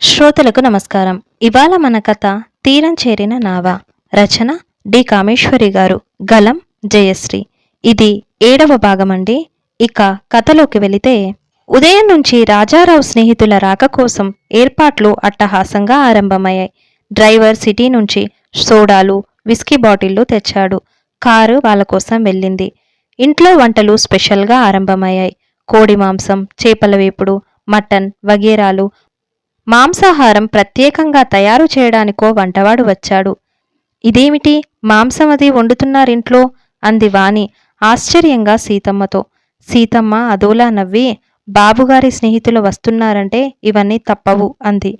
శ్రోతలకు నమస్కారం. ఇవాళ మన కథ తీరం చేరిన నావ. రచన డి. కామేశ్వరి గారు. గలం జయశ్రీ. ఇది ఏడవ భాగమండి. ఇక కథలోకి వెళితే ఉదయం నుంచి రాజారావు స్నేహితుల రాక కోసం ఏర్పాట్లు అట్టహాసంగా ఆరంభమయ్యాయి. డ్రైవర్ సిటీ నుంచి సోడాలు విస్కీ బాటిళ్ళు తెచ్చాడు. కారు వాళ్ళ కోసం వెళ్ళింది. ఇంట్లో వంటలు స్పెషల్గా ఆరంభమయ్యాయి. కోడి మాంసం చేపల వేపుడు మటన్ వగేరాలు మాంసాహారం ప్రత్యేకంగా తయారు చేయడానికో వంటవాడు వచ్చాడు. ఇదేమిటి? మాంసం అది వండుతున్నారింట్లో? అంది వాణి ఆశ్చర్యంగా సీతమ్మతో. సీతమ్మ అదోలా నవ్వి బాబుగారి స్నేహితులు వస్తున్నారంటే ఇవన్నీ తప్పవు అంది.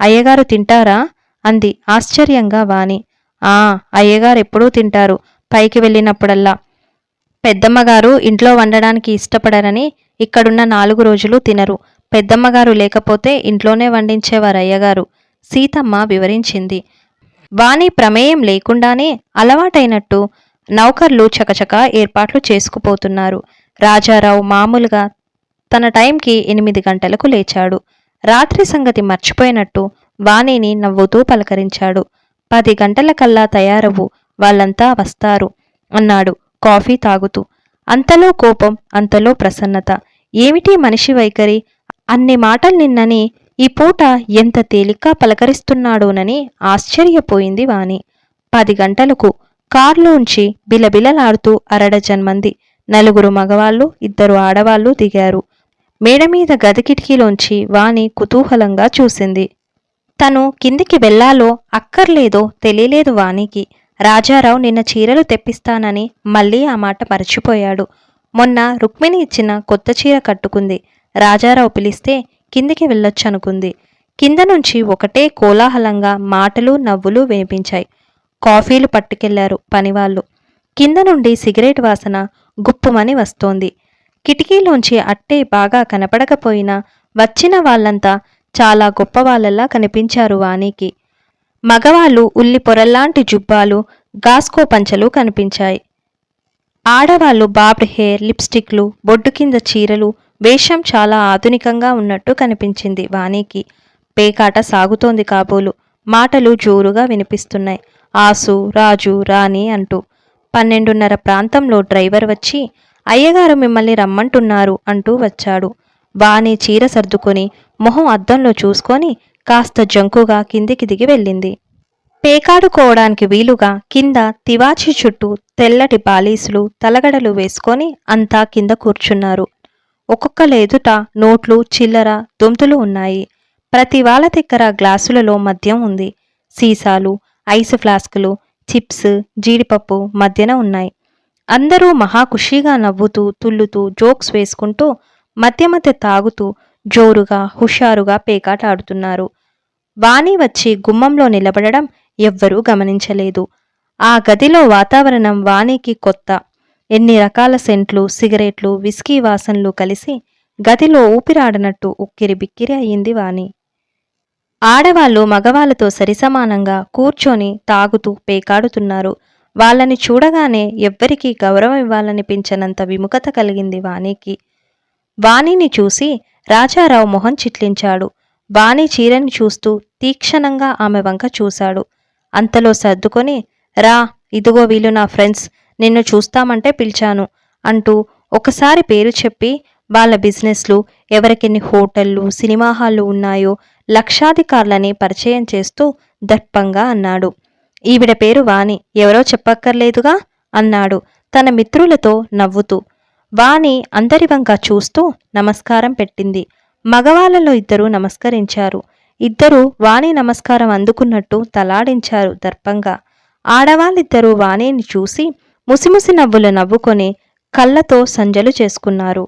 అయ్యగారు తింటారా? అంది ఆశ్చర్యంగా వాణి. ఆ అయ్యగారు ఎప్పుడూ తింటారు పైకి వెళ్ళినప్పుడల్లా. పెద్దమ్మగారు ఇంట్లో వండడానికి ఇష్టపడరని ఇక్కడున్న నాలుగు రోజులు తినరు. పెద్దమ్మగారు లేకపోతే ఇంట్లోనే వండించేవారు అయ్యగారు సీతమ్మ వివరించింది. వాణి ప్రమేయం లేకుండానే అలవాటైనట్టు నౌకర్లు చకచక ఏర్పాట్లు చేసుకుపోతున్నారు. రాజారావు మామూలుగా తన టైంకి ఎనిమిది గంటలకు లేచాడు. రాత్రి సంగతి మర్చిపోయినట్టు వాణిని నవ్వుతూ పలకరించాడు. పది గంటలకల్లా తయారవు వాళ్ళంతా వస్తారు అన్నాడు కాఫీ తాగుతూ. అంతలో కోపం అంతలో ప్రసన్నత. ఏమిటి మనిషి వైఖరి? అన్ని మాటలు నిన్నని ఈ పూట ఎంత తేలిగ్గా పలకరిస్తున్నాడోనని ఆశ్చర్యపోయింది వాణి. పది గంటలకు కారులోంచి బిలబిలలాడుతూ అరడజన్ మంది నలుగురు మగవాళ్ళు ఇద్దరు ఆడవాళ్ళు దిగారు. మేడ మీద గది కిటికీలోంచి వాణి కుతూహలంగా చూసింది. తను కిందికి వెళ్ళాలో అక్కర్లేదో తెలియలేదు వాణికి. రాజారావు నిన్న చీరలు తెప్పిస్తానని మళ్ళీ ఆ మాట మరచిపోయాడు. మొన్న రుక్మిణి ఇచ్చిన కొత్త చీర కట్టుకుంది. రాజారావు పిలిస్తే కిందికి వెళ్ళొచ్చనుకుంది. కింద నుంచి ఒకటే కోలాహలంగా మాటలు నవ్వులు వినిపించాయి. కాఫీలు పట్టుకెళ్ళారు పనివాళ్ళు. కింద నుండి సిగరెట్ వాసన గుప్పుమని వస్తోంది. కిటికీలోంచి అట్టే బాగా కనపడకపోయినా వచ్చిన వాళ్ళంతా చాలా గొప్పవాళ్ళలా కనిపించారు వాణికి. మగవాళ్ళు ఉల్లి పొరల్లాంటి జుబ్బాలు గాస్కో పంచలు కనిపించాయి. ఆడవాళ్ళు బాబ్డ్ హెయిర్ లిప్స్టిక్లు బొడ్డు కింద చీరలు వేషం చాలా ఆధునికంగా ఉన్నట్టు కనిపించింది. వాణికి పేకాట సాగుతోంది కాబోలు. మాటలు జోరుగా వినిపిస్తున్నాయి. ఆసు రాజు రాణి అంటూ పన్నెండున్నర ప్రాంతంలో డ్రైవర్ వచ్చి అయ్యగారు మిమ్మల్ని రమ్మంటున్నారు అంటూ వచ్చాడు. వాణి చీర సర్దుకొని మొహం అద్దంలో చూసుకొని కాస్త జంకుగా కిందికి దిగి వెళ్ళింది. పేకాడుకోవడానికి వీలుగా కింద తివాచి చుట్టూ తెల్లటి పాలీసులు తలగడలు వేసుకొని అంతా కింద కూర్చున్నారు. ఒక్కొక్కల ఎదుట నోట్లు చిల్లర దొంతులు ఉన్నాయి. ప్రతి వాళ్ళ దగ్గర గ్లాసులలో మద్యం ఉంది. సీసాలు ఐస్ ఫ్లాస్కులు చిప్స్ జీడిపప్పు మధ్యన ఉన్నాయి. అందరూ మహా ఖుషీగా నవ్వుతూ తుల్లుతూ జోక్స్ వేసుకుంటూ మధ్య మధ్య తాగుతూ జోరుగా హుషారుగా పేకాటాడుతున్నారు వాణి వచ్చి గుమ్మంలో నిలబడడం ఎవ్వరూ గమనించలేదు. ఆ గదిలో వాతావరణం వాణికి కొత్త. ఎన్ని రకాల సెంట్లు సిగరెట్లు విస్కీ వాసనలు కలిసి గదిలో ఊపిరాడనట్టు ఉక్కిరి బిక్కిరి అయ్యింది వాణి. ఆడవాళ్ళు మగవాళ్ళతో సరిసమానంగా కూర్చొని తాగుతూ పేకాడుతున్నారు. వాళ్ళని చూడగానే ఎవ్వరికీ గౌరవం ఇవ్వాలనిపించనంత విముఖత కలిగింది వాణికి. వాణిని చూసి రాజారావు మొహం చిట్లించాడు. వాణి చీరని చూస్తూ తీక్షణంగా ఆమె వంక చూశాడు. అంతలో సర్దుకొని రా ఇదిగో వీళ్ళు నా ఫ్రెండ్స్ నిన్ను చూస్తామంటే పిలిచాను అంటూ ఒకసారి పేరు చెప్పి వాళ్ళ బిజినెస్లు ఎవరికెన్ని హోటళ్ళు సినిమా హాళ్ళు ఉన్నాయో లక్షాధికారులని పరిచయం చేస్తూ దర్పంగా అన్నాడు. ఈవిడ పేరు వాణి. ఎవరో చెప్పక్కర్లేదుగా? అన్నాడు తన మిత్రులతో నవ్వుతూ. వాణి అందరి వంక చూస్తూ నమస్కారం పెట్టింది. మగవాళ్ళలో ఇద్దరు నమస్కరించారు. ఇద్దరు వాణి నమస్కారం అందుకున్నట్టు తలాడించారు దర్పంగా. ఆడవాళ్ళిద్దరూ వాణిని చూసి ముసిముసి నవ్వులు నవ్వుకొని కళ్ళతో సంజలు చేసుకున్నారు.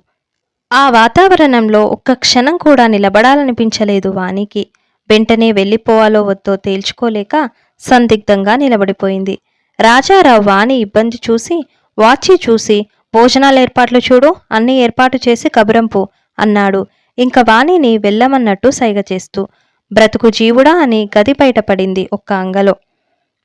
ఆ వాతావరణంలో ఒక్క క్షణం కూడా నిలబడాలనిపించలేదు వాణికి. వెంటనే వెళ్ళిపోవాలో వద్దో తేల్చుకోలేక సందిగ్ధంగా నిలబడిపోయింది. రాజారావు వాణి ఇబ్బంది చూసి వాచి చూసి భోజనాల ఏర్పాట్లు చూడు అన్ని ఏర్పాటు చేసి కబురంపు అన్నాడు. ఇంక వాణిని వెళ్ళమన్నట్టు సైగ చేస్తూ బ్రతుకు జీవుడా అని గది బయటపడింది ఒక్క అంగలో.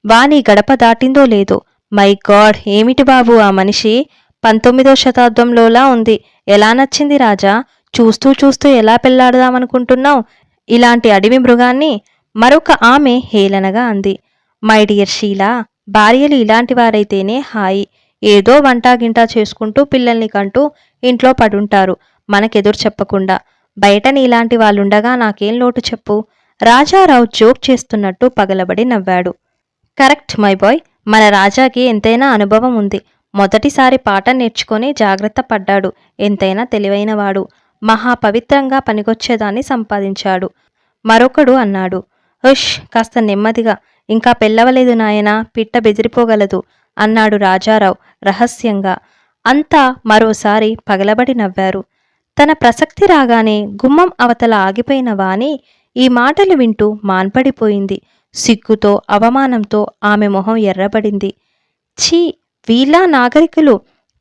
వాణి గడప దాటిందో లేదో మై గాడ్ ఏమిటి బాబు ఆ మనిషి? పంతొమ్మిదో శతాబ్దంలోలా ఉంది. ఎలా నచ్చింది రాజా? చూస్తూ చూస్తూ ఎలా పెళ్ళాడదామనుకుంటున్నావు? ఇలాంటి అడవి మృగాన్ని మరొక ఆమె హేళనగా అంది. మై డియర్ షీలా భార్యలు ఇలాంటి వారైతేనే హాయి. ఏదో వంటాగింటా చేసుకుంటూ పిల్లల్ని కంటూ ఇంట్లో పడుంటారు. మనకెదురు చెప్పకుండా. బయట నీలాంటి వాళ్ళుండగా నాకేం లోటు చెప్పు? రాజారావు జోక్ చేస్తున్నట్టు పగలబడి నవ్వాడు. Correct my boy. మన రాజాకి ఎంతైనా అనుభవం ఉంది. మొదటిసారి పాట నేర్చుకొని జాగ్రత్త పడ్డాడు. ఎంతైనా తెలివైనవాడు. మహా పవిత్రంగా పనికొచ్చేదాన్ని సంపాదించాడు. మరొకడు అన్నాడు హుష్ కాస్త నెమ్మదిగా. ఇంకా పెళ్ళవలేదు నాయనా పిట్ట బెదిరిపోగలదు అన్నాడు రాజారావు రహస్యంగా. అంతా మరోసారి పగలబడి నవ్వారు. తన ప్రసక్తి రాగానే గుమ్మం అవతల ఆగిపోయిన వాణి ఈ మాటలు వింటూ మాన్పడిపోయింది. సిగ్గుతో అవమానంతో ఆమె మొహం ఎర్రబడింది. ఛీ వీళ్ళ నాగరికులు.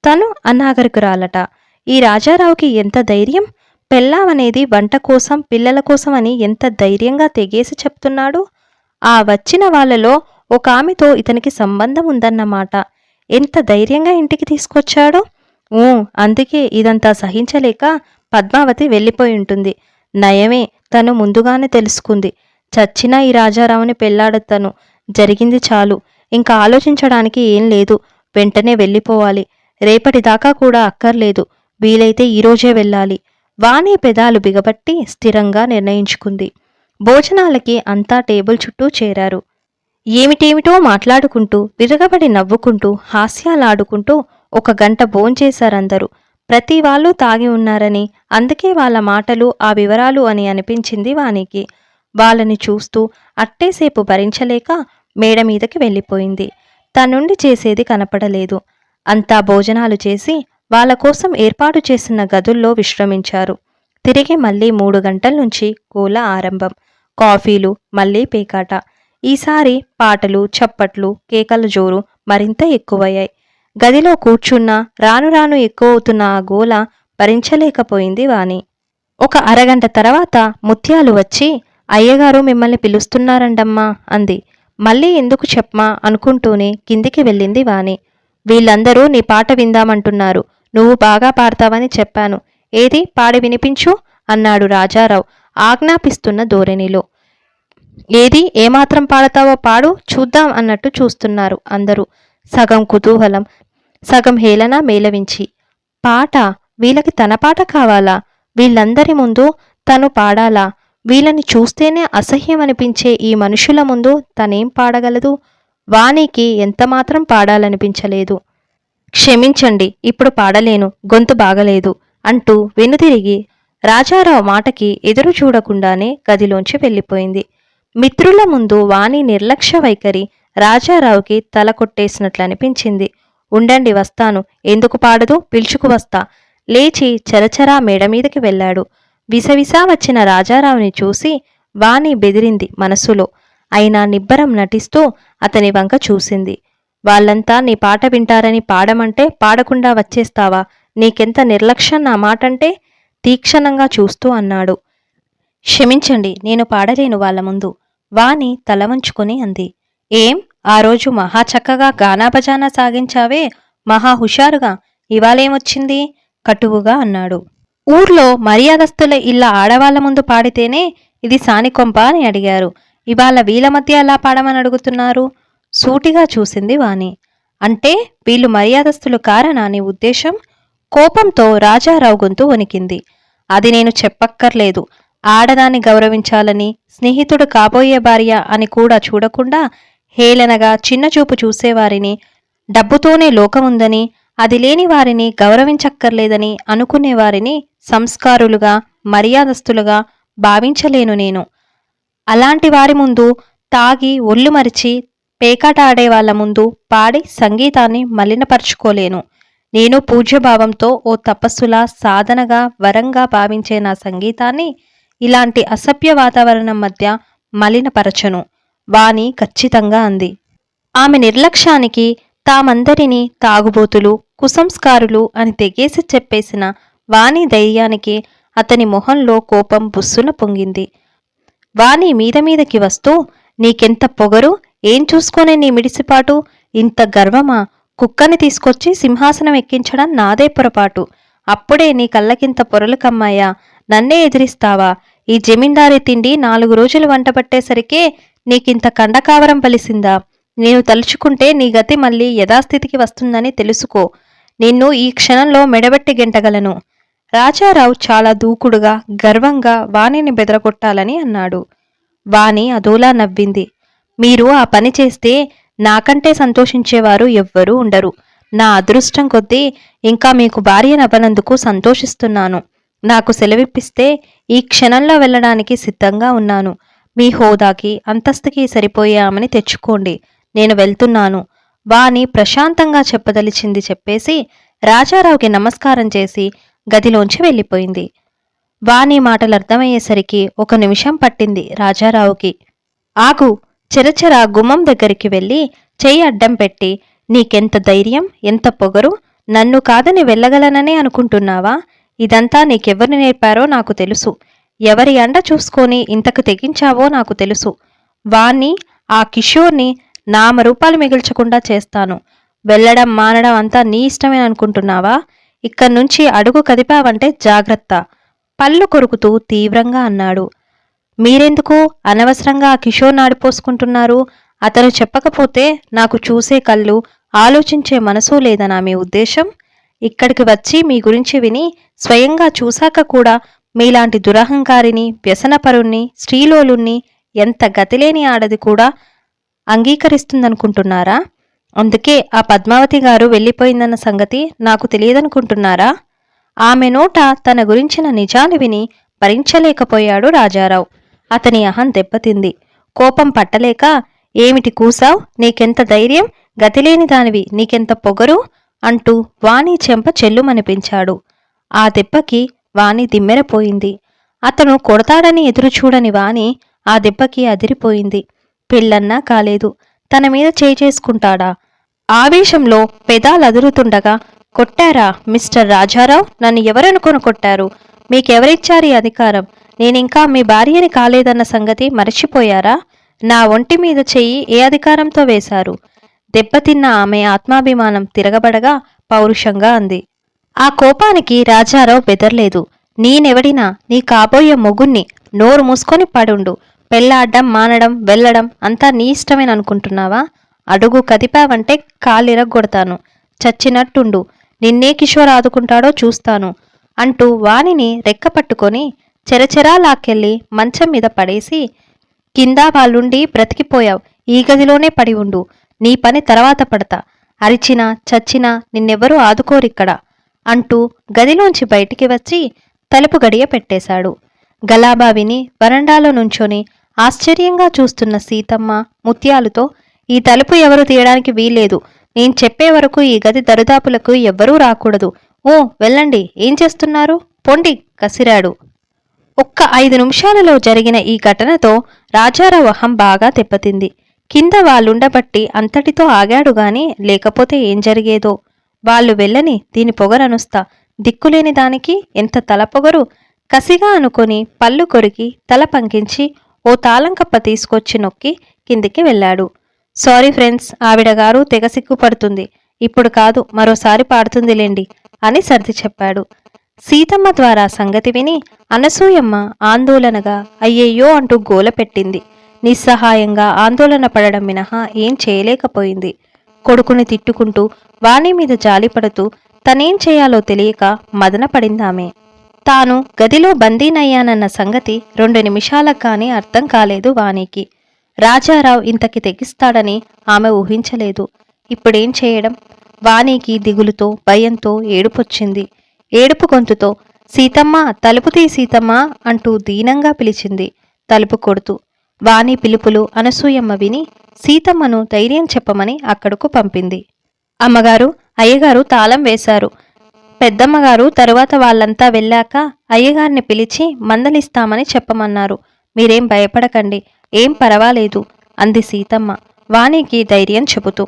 తను అనాగరికురాలట. ఈ రాజారావుకి ఎంత ధైర్యం? పెళ్ళామనేది వంట కోసం పిల్లల కోసం అని ఎంత ధైర్యంగా తెగేసి చెప్తున్నాడు? ఆ వచ్చిన వాళ్ళలో ఒక ఆమెతో ఇతనికి సంబంధం ఉందన్నమాట. ఎంత ధైర్యంగా ఇంటికి తీసుకొచ్చాడు? ఊ అందుకే ఇదంతా సహించలేక పద్మావతి వెళ్ళిపోయి ఉంటుంది. నయమే తను ముందుగానే తెలుసుకుంది. చచ్చినా ఈ రాజారావుని పెళ్ళాడతాను. జరిగింది చాలు. ఇంకా ఆలోచించడానికి ఏం లేదు. వెంటనే వెళ్ళిపోవాలి. రేపటిదాకా కూడా అక్కర్లేదు. వీలైతే ఈరోజే వెళ్ళాలి. వాణి పెదాలు బిగబట్టి స్థిరంగా నిర్ణయించుకుంది. భోజనాలకి అంతా టేబుల్ చుట్టూ చేరారు. ఏమిటేమిటో మాట్లాడుకుంటూ విరగబడి నవ్వుకుంటూ హాస్యాలాడుకుంటూ ఒక గంట భోంచేశారందరూ. ప్రతి వాళ్ళు తాగి ఉన్నారని అందుకే వాళ్ళ మాటలు ఆ వివరాలు అని అనిపించింది వానికి వాళ్ళని చూస్తూ అట్టేసేపు భరించలేక మేడ మీదకి వెళ్ళిపోయింది. తనుండి చేసేది కనపడలేదు. అంతా భోజనాలు చేసి వాళ్ళ కోసం ఏర్పాటు చేసిన గదుల్లో విశ్రమించారు. తిరిగి మళ్ళీ మూడు గంటల నుంచి కూల ఆరంభం. కాఫీలు మళ్ళీ పేకాట. ఈసారి పాటలు చప్పట్లు కేకల జోరు మరింత ఎక్కువయ్యాయి. గదిలో కూర్చున్న రాను రాను ఎక్కువ అవుతున్న ఆ గోల భరించలేకపోయింది వాణి. ఒక అరగంట తర్వాత ముత్యాలు వచ్చి అయ్యగారు మిమ్మల్ని పిలుస్తున్నారండమ్మా అంది. మళ్ళీ ఎందుకు చెప్పమా అనుకుంటూనే కిందికి వెళ్ళింది వాణి. వీళ్ళందరూ నీ పాట విందామంటున్నారు. నువ్వు బాగా పాడతావని చెప్పాను. ఏది? పాడి వినిపించు అన్నాడు రాజారావు ఆజ్ఞాపిస్తున్న ధోరణిలో. ఏది? ఏమాత్రం పాడతావో పాడు చూద్దాం అన్నట్టు చూస్తున్నారు అందరూ. సగం కుతూహలం సగం హేళన మేలవించి. పాట? వీళ్ళకి తన పాట కావాలా? వీళ్ళందరి ముందు తను పాడాలా? వీళ్ళని చూస్తేనే అసహ్యం అనిపించే ఈ మనుషుల ముందు తనేం పాడగలదు? వాణికి ఎంతమాత్రం పాడాలనిపించలేదు. క్షమించండి ఇప్పుడు పాడలేను గొంతు బాగలేదు అంటూ వెనుతిరిగి రాజారావు మాటకి ఎదురు చూడకుండానే గదిలోంచి వెళ్ళిపోయింది. మిత్రుల ముందు వాణి నిర్లక్ష్య వైఖరి రాజారావుకి తల కొట్టేసినట్లు అనిపించింది ఉండండి వస్తాను. ఎందుకు పాడదు? పిలుచుకు వస్తా. లేచి చరచరా మేడ మీదకి వెళ్ళాడు. విసవిసా వచ్చిన రాజారావుని చూసి వాణి బెదిరింది మనసులో అయినా నిబ్బరం నటిస్తూ అతని వంక చూసింది. వాళ్ళంతా నీ పాట వింటారని పాడమంటే పాడకుండా వచ్చేస్తావా? నీకెంత నిర్లక్ష్యం నా మాటంటే? తీక్షణంగా చూస్తూ అన్నాడు. క్షమించండి నేను పాడలేను వాళ్ళ ముందు. వాణి తల వంచుకొని అంది. ఏం? ఆ రోజు మహా చక్కగా గానాబజానా సాగించావే? మహా హుషారుగా. ఇవాళేమొచ్చింది కటువుగా అన్నాడు. ఊర్లో మర్యాదస్తుల ఇళ్ళ ఆడవాళ్ళ ముందు పాడితేనే ఇది సానికొంప అని అడిగారు. ఇవాళ వీళ్ళ మధ్య ఎలా పాడమని అడుగుతున్నారు? సూటిగా చూసింది వాణి. అంటే వీళ్ళు మర్యాదస్తులు కారనా నీ ఉద్దేశం? కోపంతో రాజారావు గొంతు వణికింది. అది నేను చెప్పక్కర్లేదు. ఆడదాన్ని గౌరవించాలని స్నేహితుడు కాబోయే భార్య అని కూడా చూడకుండా హేళనగా చిన్నచూపు చూసేవారిని డబ్బుతోనే లోకముందని అది లేని వారిని గౌరవించక్కర్లేదని అనుకునేవారిని సంస్కారులుగా మర్యాదస్తులుగా భావించలేను నేను. అలాంటి వారి ముందు తాగి ఒళ్ళు మరిచి పేకాట ఆడే వాళ్ళ ముందు పాడి సంగీతాన్ని మలినపరుచుకోలేను. నేను పూజ్యభావంతో ఓ తపస్సులా సాధనగా వరంగా భావించే నా సంగీతాన్ని ఇలాంటి అసభ్య వాతావరణం మధ్య మలినపరచను. వాణి ఖచ్చితంగా అంది. ఆమె నిర్లక్ష్యానికి తామందరినీ తాగుబోతులు కుసంస్కారులు అని తెగేసి చెప్పేసిన వాణి ధైర్యానికి అతని మొహంలో కోపం బుస్సున పొంగింది. వాణి మీద మీదకి వస్తూ నీకెంత పొగరు? ఏం చూసుకొని నీ మిడిసిపాటు? ఇంత గర్వమా? కుక్కని తీసుకొచ్చి సింహాసనం ఎక్కించడం నాదే పొరపాటు. అప్పుడే నీ కళ్ళకింత పొరలు కమ్మాయా? నన్నే ఎదిరిస్తావా? ఈ జమీందారీ తిండి నాలుగు రోజులు వంట పట్టేసరికే నీకింత కండకావరం పలిసిందా నేను తలుచుకుంటే నీ గతి మళ్ళీ యథాస్థితికి వస్తుందని తెలుసుకో. నిన్ను ఈ క్షణంలో మెడబెట్టి గెంటగలను. రాజారావు చాలా దూకుడుగా గర్వంగా వాణిని బెదరగొట్టాలని అన్నాడు. వాణి అదోలా నవ్వింది. మీరు ఆ పని చేస్తే నాకంటే సంతోషించేవారు ఎవ్వరూ ఉండరు. నా అదృష్టం కొద్దీ ఇంకా మీకు భార్యనవ్వనందుకు సంతోషిస్తున్నాను. నాకు సెలవిప్పిస్తే ఈ క్షణంలో వెళ్ళడానికి సిద్ధంగా ఉన్నాను. మీ హోదాకి అంతస్తుకి సరిపోయామని తెచ్చుకోండి. నేను వెళ్తున్నాను. వాణి ప్రశాంతంగా చెప్పదలిచింది చెప్పేసి రాజారావుకి నమస్కారం చేసి గదిలోంచి వెళ్ళిపోయింది. వాణి మాటలు అర్థమయ్యేసరికి ఒక నిమిషం పట్టింది రాజారావుకి. ఆగు చెరచెర గుమ్మం దగ్గరికి వెళ్ళి చెయ్యి అడ్డం పెట్టి నీకెంత ధైర్యం ఎంత పొగరు నన్ను కాదని వెళ్ళగలననే అనుకుంటున్నావా? ఇదంతా నీకెవరు నేర్పారో నాకు తెలుసు. ఎవరి అండ చూసుకొని ఇంతకు తెగించావో నాకు తెలుసు. వాణ్ణి ఆ కిషోర్ని నామరూపాలు మిగిల్చకుండా చేస్తాను. వెళ్ళడం మానడం అంతా నీ ఇష్టమే అనుకుంటున్నావా? ఇక్కడి నుంచి అడుగు కదిపావంటే జాగ్రత్త. పళ్ళు కొరుకుతూ తీవ్రంగా అన్నాడు. మీరెందుకు అనవసరంగా ఆ కిషోర్ నాడిపోసుకుంటున్నారు అతను చెప్పకపోతే నాకు చూసే కళ్ళు ఆలోచించే మనసు లేదనా మీ ఉద్దేశం? ఇక్కడికి వచ్చి మీ గురించి విని స్వయంగా చూశాక కూడా మీలాంటి దురహంకారిని వ్యసనపరుణ్ణి స్త్రీలోలుణ్ణి ఎంత గతిలేని ఆడది కూడా అంగీకరిస్తుందనుకుంటున్నారా? అందుకే ఆ పద్మావతి గారు వెళ్ళిపోయిందన్న సంగతి నాకు తెలియదనుకుంటున్నారా? ఆమె నోట తన గురించిన నిజాలు విని భరించలేకపోయాడు రాజారావు. అతని అహం దెబ్బతింది. కోపం పట్టలేక ఏమిటి కూసావ్? నీకెంత ధైర్యం? గతిలేని దానివి. నీకెంత పొగరు? అంటూ వాణి చెంప చెల్లుమనిపించాడు. ఆ దెబ్బకి వాణి దిమ్మెరపోయింది. అతను కొడతాడని ఎదురుచూడని వాణి ఆ దెబ్బకి అదిరిపోయింది. పెళ్ళన్నా కాలేదు. తన మీద చేసుకుంటాడా? ఆవేశంలో పెదాలదురుతుండగా కొట్టారా మిస్టర్ రాజారావు? నన్ను ఎవరనుకొని కొట్టారు మీకెవరిచ్చారు ఈ అధికారం? నేనింకా మీ భార్యని కాలేదన్న సంగతి మరచిపోయారా? నా ఒంటి మీద చెయ్యి ఏ అధికారంతో వేశారు? దెబ్బతిన్న ఆమె ఆత్మాభిమానం తిరగబడగా పౌరుషంగా అంది. ఆ కోపానికి రాజారావు బెదర్లేదు. నేనెవడినా నీ కాబోయే మొగుణ్ణి నోరు మూసుకొని పడుండు. పెళ్ళాడడం మానడం వెళ్ళడం అంతా నీ ఇష్టమేననుకుంటున్నావా అడుగు కదిపావంటే కాలిరగొడతాను చచ్చినట్టుండు. నిన్నే కిషోర్ ఆదుకుంటాడో చూస్తాను అంటూ వాణిని రెక్కపట్టుకొని చెరచెరా లాక్కెళ్ళి మంచం మీద పడేసి కింద వాళ్ళుండి బ్రతికిపోయావు. ఈ గదిలోనే పడి ఉండు. నీ పని తర్వాత పడతా. అరిచినా చచ్చినా నిన్నెవ్వరూ ఆదుకోరిక్కడ అంటూ గదిలోంచి బయటికి వచ్చి తలుపు గడియ పెట్టేశాడు. గలాబా విని వరండాలో నుంచొని ఆశ్చర్యంగా చూస్తున్న సీతమ్మ ముత్యాలుతో ఈ తలుపు ఎవరు తీయడానికి వీలేదు నేను చెప్పే వరకు ఈ గది దరిదాపులకు ఎవ్వరూ రాకూడదు. ఓ వెళ్ళండి. ఏం చేస్తున్నారు? పొండి కసిరాడు. ఒక్క ఐదు నిమిషాలలో జరిగిన ఈ ఘటనతో రాజారావు అహం బాగా దెబ్బతింది. కింద వాళ్ళుండబట్టి అంతటితో ఆగాడు గాని లేకపోతే ఏం జరిగేదో. వాళ్ళు వెళ్ళని దీని పొగరనుస్తా. దిక్కులేని దానికి ఎంత తల పొగరు కసిగా అనుకొని పళ్ళు కొరికి తల పంకించి ఓ తాళంకప్ప తీసుకొచ్చి నొక్కి కిందికి వెళ్ళాడు. సారీ ఫ్రెండ్స్ ఆవిడగారు తెగ సిగ్గుపడుతుంది. ఇప్పుడు కాదు మరోసారి పాడుతుందిలేండి అని సర్ది చెప్పాడు. సీతమ్మ ద్వారా సంగతి విని అనసూయమ్మ ఆందోళనగా అయ్యయ్యో అంటూ గోల పెట్టింది. నిస్సహాయంగా ఆందోళన పడడం మినహా ఏం చేయలేకపోయింది. కొడుకుని తిట్టుకుంటూ వాణి మీద జాలిపడుతూ తనేం చేయాలో తెలియక మదనపడిందామే తాను గదిలో బందీనయ్యానన్న సంగతి రెండు నిమిషాలకు కానీ అర్థం కాలేదు వాణికి. రాజారావు ఇంతకి తెగిస్తాడని ఆమె ఊహించలేదు. ఇప్పుడేం చేయడం? వాణికి దిగులుతో భయంతో ఏడుపొచ్చింది. ఏడుపు గొంతుతో సీతమ్మ తలుపు తీ సీతమ్మ అంటూ దీనంగా పిలిచింది. తలుపు కొడుతూ. వాణి పిలుపులు అనసూయమ్మ విని సీతమ్మను ధైర్యం చెప్పమని అక్కడకు పంపింది. అమ్మగారు అయ్యగారు తాళం వేశారు. పెద్దమ్మగారు తరువాత వాళ్ళంతా వెళ్ళాక అయ్యగారిని పిలిచి మందలిస్తామని చెప్పమన్నారు. మీరేం భయపడకండి. ఏం పర్వాలేదు అంది సీతమ్మ. వాణికి ధైర్యం చెబుతూ.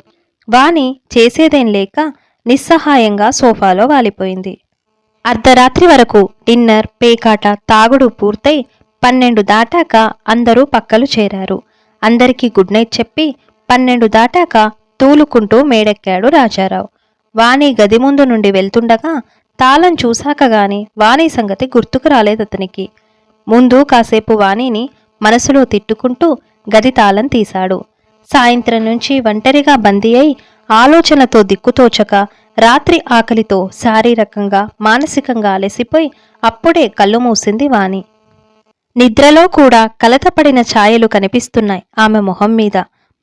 వాణి చేసేదేం లేక నిస్సహాయంగా సోఫాలో వాలిపోయింది. అర్ధరాత్రి వరకు డిన్నర్ పేకాట తాగుడు పూర్తయి పన్నెండు దాటాక అందరూ పక్కలు చేరారు. అందరికీ గుడ్ నైట్ చెప్పి పన్నెండు దాటాక తూలుకుంటూ మేడెక్కాడు రాజారావు. వాణి గది ముందు నుండి వెళ్తుండగా తాళం చూశాక గాని వాణి సంగతి గుర్తుకు రాలేదతనికి ముందు కాసేపు వాణిని మనసులో తిట్టుకుంటూ గది తాళం తీశాడు. సాయంత్రం నుంచి ఒంటరిగా బందీ అయి ఆలోచనతో దిక్కుతోచక రాత్రి ఆకలితో శారీరకంగా మానసికంగా అలసిపోయి అప్పుడే కళ్ళు మూసింది వాణి. నిద్రలో కూడా కలతపడిన ఛాయలు కనిపిస్తున్నాయి ఆమె మొహం మీద.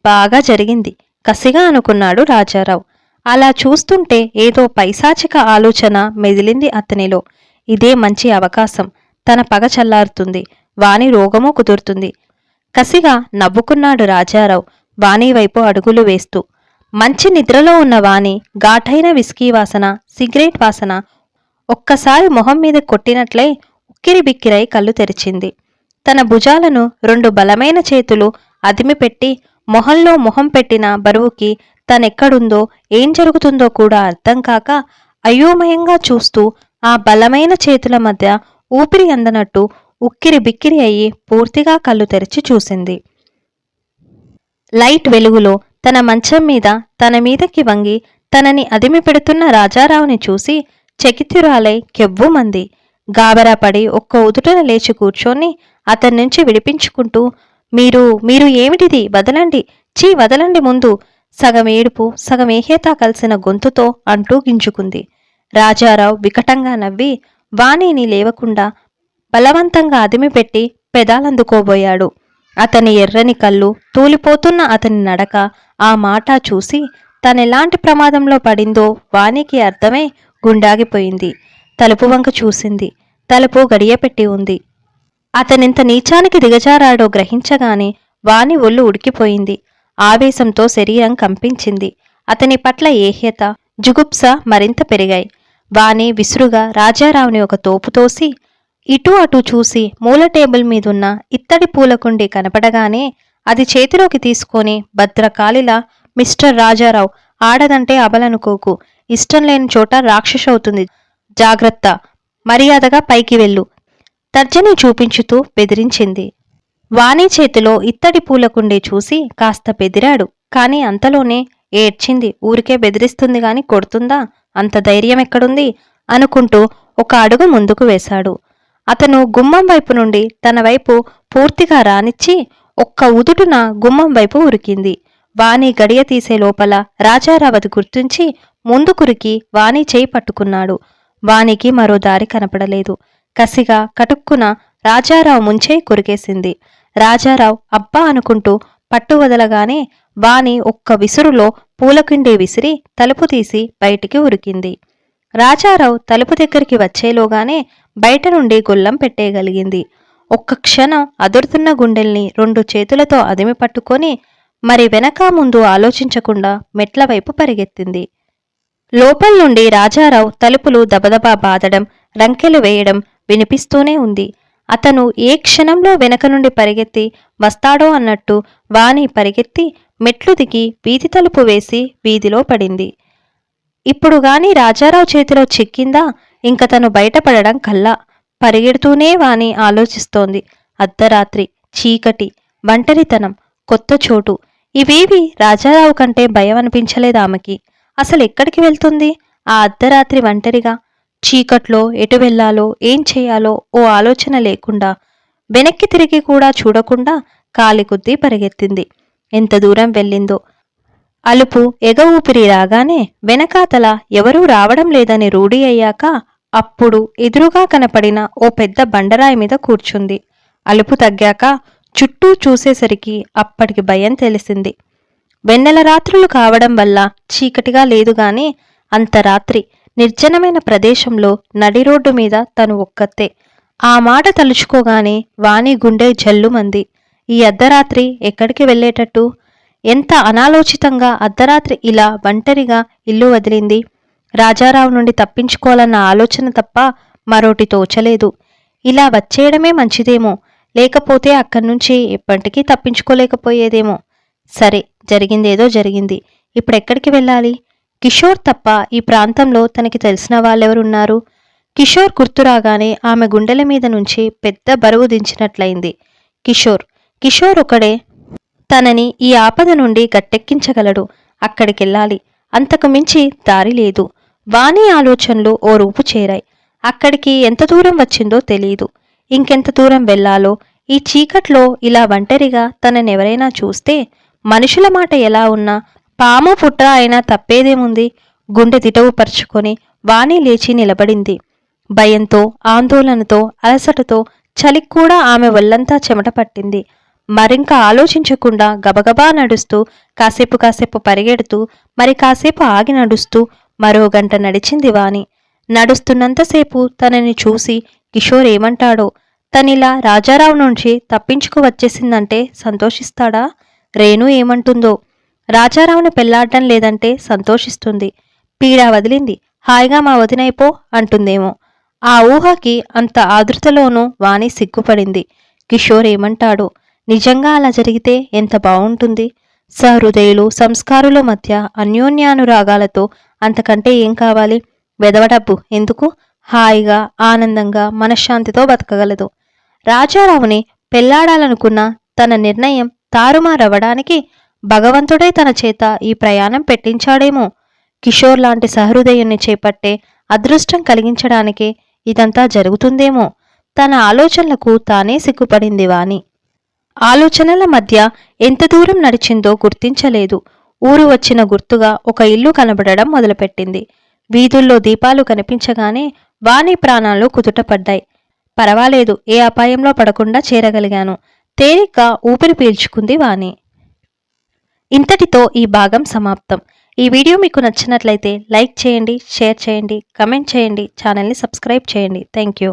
బాగా జరిగింది. కసిగా అనుకున్నాడు రాజారావు. అలా చూస్తుంటే ఏదో పైశాచిక ఆలోచన మెదిలింది అతనిలో. ఇదే మంచి అవకాశం. తన పగ చల్లారుతుంది. వాణి రోగము కుదురుతుంది. కసిగా నవ్వుకున్నాడు రాజారావు వాణి వైపు అడుగులు వేస్తూ. మంచి నిద్రలో ఉన్న వాణి ఘాటైన విస్కీ వాసన సిగరెట్ వాసన ఒక్కసారి మొహం మీద కొట్టినట్లై ఉక్కిరి బిక్కిరై కళ్ళు తెరిచింది. తన భుజాలను రెండు బలమైన చేతులు అదిమిపెట్టి మొహంలో మొహం పెట్టిన బరువుకి తనెక్కడుందో ఏం జరుగుతుందో కూడా అర్థం కాక అయోమయంగా చూస్తూ ఆ బలమైన చేతుల మధ్య ఊపిరి అందనట్టు ఉక్కిరి బిక్కిరి అయ్యి పూర్తిగా కళ్ళు తెరిచి చూసింది. లైట్ వెలుగులో తన మంచం మీద తన మీదకి వంగి తనని అదిమి పెడుతున్న రాజారావుని చూసి చకితురాలై కెవ్వుమంది గాబరా పడి ఒక్క ఉదుటన లేచి కూర్చొని అతని నుంచి విడిపించుకుంటూ మీరు మీరు ఏమిటిది? వదలండి. చీ వదలండి ముందు. సగం ఏడుపు సగం ఏహేతా కలిసిన గొంతుతో అంటూ గింజుకుంది. రాజారావు వికటంగా నవ్వి వాణిని లేవకుండా బలవంతంగా అదిమిపెట్టి పెదాలందుకోబోయాడు. అతని ఎర్రని కళ్ళు తూలిపోతున్న అతని నడక ఆ మాట చూసి తనెలాంటి ప్రమాదంలో పడిందో వాణికి అర్థమై గుండాగిపోయింది. తలుపు వంక చూసింది. తలుపు గడియపెట్టి ఉంది. అతనింత నీచానికి దిగజారాడో గ్రహించగానే వాని ఒళ్ళు ఉడికిపోయింది. ఆవేశంతో శరీరం కంపించింది. అతని పట్ల ఏహ్యత జుగుప్స మరింత పెరిగాయి. వాణి విసురుగా రాజారావుని ఒక తోపు తోసి ఇటు అటు చూసి మూల టేబుల్ మీదున్న ఇత్తడి పూలకుండి కనపడగానే అది చేతిలోకి తీసుకొని భద్రకాళిలా మిస్టర్ రాజారావు ఆడదంటే అబలనుకోకు. ఇష్టం లేని చోట రాక్షసవుతుంది. జాగ్రత్త మర్యాదగా పైకి వెళ్ళు. తర్జని చూపించుతూ బెదిరించింది. వాణి చేతిలో ఇత్తడి పూలకుండే చూసి కాస్త బెదిరాడు. కాని అంతలోనే ఏడ్చింది. ఊరికే బెదిరిస్తుంది గాని కొడుతుందా? అంత ధైర్యం ఎక్కడుంది అనుకుంటూ ఒక అడుగు ముందుకు వేశాడు. అతను గుమ్మం వైపు నుండి తన వైపు పూర్తిగా రానిచ్చి ఒక్క ఉదుటున గుమ్మం వైపు ఉరికింది. వాణి గడియ తీసే లోపల రాజారావతి గుర్తించి ముందుకురికి వాణి చేయి పట్టుకున్నాడు. వానికి మరో దారి కనపడలేదు. కసిగా కటుక్కున రాజారావు ముంచే కురికేసింది. రాజారావు అబ్బా అనుకుంటూ పట్టు వదలగానే వాణి ఒక్క విసురులో పూలకిండి విసిరి తలుపు తీసి బయటికి ఉరికింది. రాజారావు తలుపు దగ్గరికి వచ్చేలోగానే బయట నుండి గొల్లం పెట్టేయగలిగింది. ఒక్క క్షణం అదురుతున్న గుండెల్ని రెండు చేతులతో అదిమి పట్టుకొని మరి వెనక ముందు ఆలోచించకుండా మెట్ల వైపు పరిగెత్తింది. లోపల నుండి రాజారావు తలుపులు దబదబా బాదడం రంకెలు వేయడం వినిపిస్తూనే ఉంది. అతను ఏ క్షణంలో వెనక నుండి పరిగెత్తి వస్తాడో అన్నట్టు వాణి పరిగెత్తి మెట్లు దిగి వీధి తలుపు వేసి వీధిలో పడింది. ఇప్పుడు గాని రాజారావు చేతిలో చిక్కిందా? ఇంక తను బయటపడడం కల్లా. పరిగెడుతూనే వాణి ఆలోచిస్తోంది. అర్ధరాత్రి చీకటి ఒంటరితనం కొత్త చోటు. ఇవేవి రాజారావు కంటే భయం అనిపించలేదు ఆమెకి. అసలు ఎక్కడికి వెళ్తుంది? ఆ అర్ధరాత్రి ఒంటరిగా చీకట్లో ఎటు వెళ్ళాలో ఏం చేయాలో ఓ ఆలోచన లేకుండా వెనక్కి తిరిగి కూడా చూడకుండా కాలి కొద్దీ పరిగెత్తింది. ఎంత దూరం వెళ్ళిందో. అలుపు ఎగ ఊపిరి రాగానే వెనకాతల ఎవరూ రావడం లేదని రూఢి అయ్యాక అప్పుడు ఎదురుగా కనపడిన ఓ పెద్ద బండరాయి మీద కూర్చుంది. అలుపు తగ్గాక చుట్టూ చూసేసరికి అప్పటికి భయం తెలిసింది. వెన్నెల రాత్రులు కావడం వల్ల చీకటిగా లేదు గాని అంత రాత్రి నిర్జనమైన ప్రదేశంలో నడి రోడ్డు మీద తను ఒక్కతే. ఆ మాట తలుచుకోగానే వాణి గుండె జల్లుమంది. ఈ అర్ధరాత్రి ఎక్కడికి వెళ్ళేటట్టు? ఎంత అనాలోచితంగా అర్ధరాత్రి ఇలా ఒంటరిగా ఇల్లు వదిలింది. రాజారావు నుండి తప్పించుకోవాలన్న ఆలోచన తప్ప మరోటి తోచలేదు. ఇలా వచ్చేయడమే మంచిదేమో. లేకపోతే అక్కడి నుంచి ఎప్పటికీ తప్పించుకోలేకపోయేదేమో. సరే జరిగిందేదో జరిగింది. ఇప్పుడెక్కడికి వెళ్ళాలి? కిషోర్ తప్ప ఈ ప్రాంతంలో తనకి తెలిసిన వాళ్ళెవరున్నారు? కిషోర్ గుర్తురాగానే ఆమె గుండెల మీద నుంచి పెద్ద బరువు దించినట్లయింది. కిషోర్ కిషోర్ ఒకడే. తనని ఈ ఆపద నుండి గట్టెక్కించగలడు. అక్కడికెళ్ళాలి. అంతకు మించి దారి లేదు. వాణి ఆలోచనలు ఓ రూపు చేరాయి. అక్కడికి ఎంత దూరం వచ్చిందో తెలియదు ఇంకెంత దూరం వెళ్ళాలో? ఈ చీకట్లో ఇలా ఒంటరిగా తననెవరైనా చూస్తే మనుషుల మాట ఎలా ఉన్నా పాము పుట్ట అయినా తప్పేదేముంది? గుండె తిటవు పరుచుకొని వాణి లేచి నిలబడింది. భయంతో ఆందోళనతో అలసటతో చలికి కూడా ఆమె ఒళ్ళంతా చెమట పట్టింది. మరింక ఆలోచించకుండా గబగబా నడుస్తూ కాసేపు కాసేపు పరిగెడుతూ మరి కాసేపు ఆగి నడుస్తూ మరో గంట నడిచింది వాణి. నడుస్తున్నంతసేపు తనని చూసి కిషోర్ ఏమంటాడో తనిలా రాజారావు నుంచి తప్పించుకు వచ్చేసిందంటే సంతోషిస్తాడా? రేణు ఏమంటుందో రాజారావుని పెళ్ళాడటం లేదంటే సంతోషిస్తుంది. పీడ వదిలింది. హాయిగా మా వదినైపో అంటుందేమో. ఆ ఊహకి అంత ఆదృతలోనూ వాణి సిగ్గుపడింది. కిషోర్ ఏమంటాడో? నిజంగా అలా జరిగితే ఎంత బావుంటుంది? సహృదయులు సంస్కారుల మధ్య అన్యోన్యానురాగాలతో అంతకంటే ఏం కావాలి? వెదవ డబ్బు ఎందుకు? హాయిగా ఆనందంగా మనశ్శాంతితో బతకగలదు. రాజారావుని పెళ్ళాడాలనుకున్న తన నిర్ణయం తారుమారవ్వడానికి భగవంతుడే తన చేత ఈ ప్రయాణం పెట్టించాడేమో. కిషోర్ లాంటి సహృదయుణ్ణి చేపట్టే అదృష్టం కలిగించడానికే ఇదంతా జరుగుతుందేమో. తన ఆలోచనలకు తానే సిగ్గుపడింది వాణి. ఆలోచనల మధ్య ఎంత దూరం నడిచిందో గుర్తించలేదు. ఊరు వచ్చిన గుర్తుగా ఒక ఇల్లు కనబడడం మొదలుపెట్టింది. వీధుల్లో దీపాలు కనిపించగానే వాణి ప్రాణాలు కుదుటపడ్డాయి. పర్వాలేదు ఏ అపాయంలో పడకుండా చేరగలిగాను. తేలిగ్గా ఊపిరి పీల్చుకుంది వాణి. ఇంతటితో ఈ భాగం సమాప్తం. ఈ వీడియో మీకు నచ్చినట్లయితే లైక్ చేయండి షేర్ చేయండి కమెంట్ చేయండి ఛానల్ని సబ్స్క్రైబ్ చేయండి. Thank you.